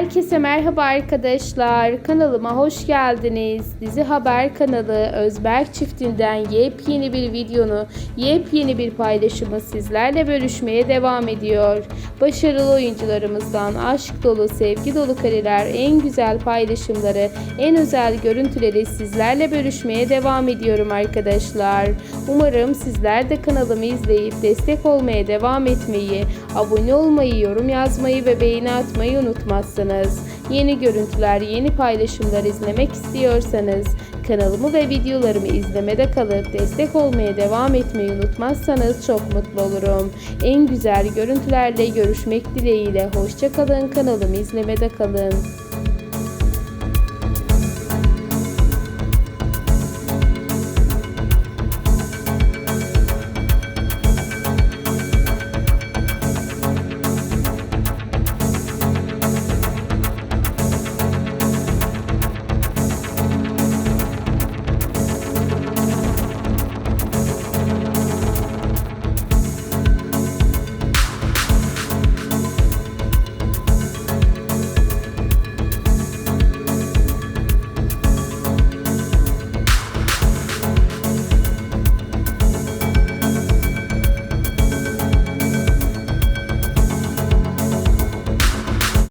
Herkese merhaba arkadaşlar. Kanalıma hoş geldiniz. Dizi Haber kanalı Özberk çiftinden yepyeni bir videonu, yepyeni bir paylaşımı sizlerle bölüşmeye devam ediyor. Başarılı oyuncularımızdan aşk dolu, sevgi dolu kareler, en güzel paylaşımları, en özel görüntüleri sizlerle bölüşmeye devam ediyorum arkadaşlar. Umarım sizler de kanalımı izleyip destek olmaya devam etmeyi, abone olmayı, yorum yazmayı ve beğeni atmayı unutmazsınız. Yeni görüntüler, yeni paylaşımlar izlemek istiyorsanız kanalımı ve videolarımı izlemede kalıp destek olmaya devam etmeyi unutmazsanız çok mutlu olurum. En güzel görüntülerle görüşmek dileğiyle hoşçakalın kanalımı izlemede kalın.